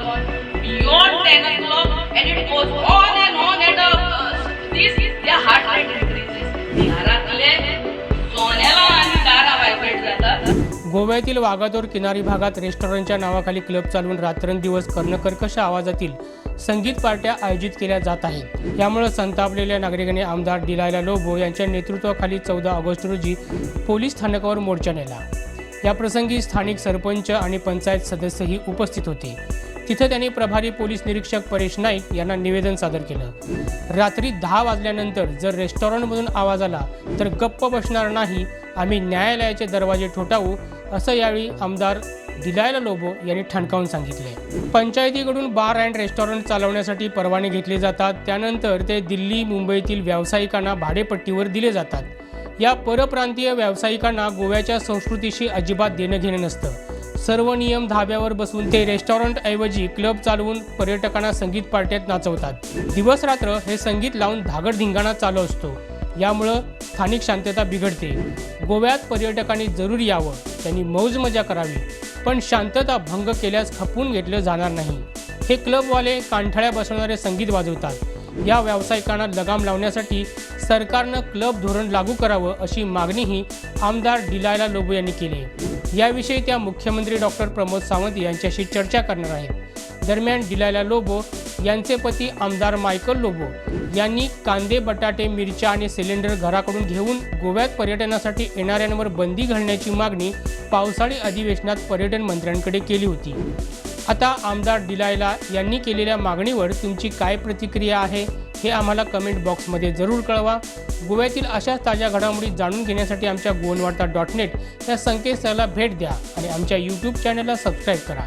on beyond 10 o'clock and it goes on and on and uh, this their heart rate increases. गोव्यातील वागादोर किनारी भागात रेस्टॉरंटच्या नावाखाली club चालवून रात्रंदिवस कर्णकर्कश आवाजातील संगीत पार्ट्या आयोजित केल्या जात आहेत. यामुळे संतापलेल्या नागरिकांनी आमदार दिलायला लोबो यांच्या नेतृत्वाखाली चौदा ऑगस्ट रोजी पोलीस स्थानकावर मोर्चा नेला. याप्रसंगी स्थानिक सरपंच आणि पंचायत सदस्यही उपस्थित होते. तिथं त्यांनी प्रभारी पोलीस निरीक्षक परेश नाईक यांना निवेदन सादर केलं. रात्री दहा वाजल्यानंतर जर रेस्टॉरंटमधून आवाज आला तर गप्प बसणार नाही आम्ही न्यायालयाचे दरवाजे ठोठावू असं यावेळी आमदार दिलायला लोबो यांनी ठणकावून सांगितले. पंचायतीकडून बार अँड रेस्टॉरंट चालवण्यासाठी परवाने घेतले जातात त्यानंतर ते दिल्ली मुंबईतील व्यावसायिकांना भाडेपट्टीवर दिले जातात. या परप्रांतीय व्यावसायिकांना गोव्याच्या संस्कृतीशी अजिबात देणं घेणं नसतं. सर्व नियम धाब्यावर बसून ते रेस्टॉरंट ऐवजी क्लब चालवून पर्यटकांना संगीत पार्ट्यात नाचवतात. दिवस रात्र हे संगीत लावून धागडधिंगाणा चालू असतो. यामुळं स्थानिक शांतता बिघडते. गोव्यात पर्यटकांनी जरूर यावं. त्यांनी मौज मजा करावी. पण शांतता भंग केल्यास खपवून घेतलं जाणार नाही. हे क्लबवाले कांठाळ्या बसवणारे संगीत वाजवतात. या व्यावसायिकांना लगाम लावण्यासाठी सरकारनं क्लब धोरण लागू करावं अशी मागणीही आमदार डिलायला लोबो यांनी केली. याविषयी त्या मुख्यमंत्री डॉक्टर प्रमोद सावंत यांच्याशी चर्चा करणार आहेत. दरम्यान डिलायला लोबो यांचे पती आमदार मायकल लोबो यांनी कांदे बटाटे मिरच्या आणि सिलेंडर घराकडून घेऊन गोव्यात पर्यटनासाठी येणाऱ्यांवर बंदी घालण्याची मागणी पावसाळी अधिवेशनात पर्यटन मंत्र्यांकडे केली होती. आता आमदार डिलायला यांनी केलेल्या मागणीवर तुमची काय प्रतिक्रिया आहे? हे आम्हाला कमेंट बॉक्समध्ये जरूर कळवा. गोव्यातील अशाच ताज्या घडामोडी जाणून घेण्यासाठी आमच्या गोवनवार्ता डॉट नेट या संकेतस्थळाला भेट द्या आणि आमच्या यूट्यूब चॅनलला सबस्क्राईब करा.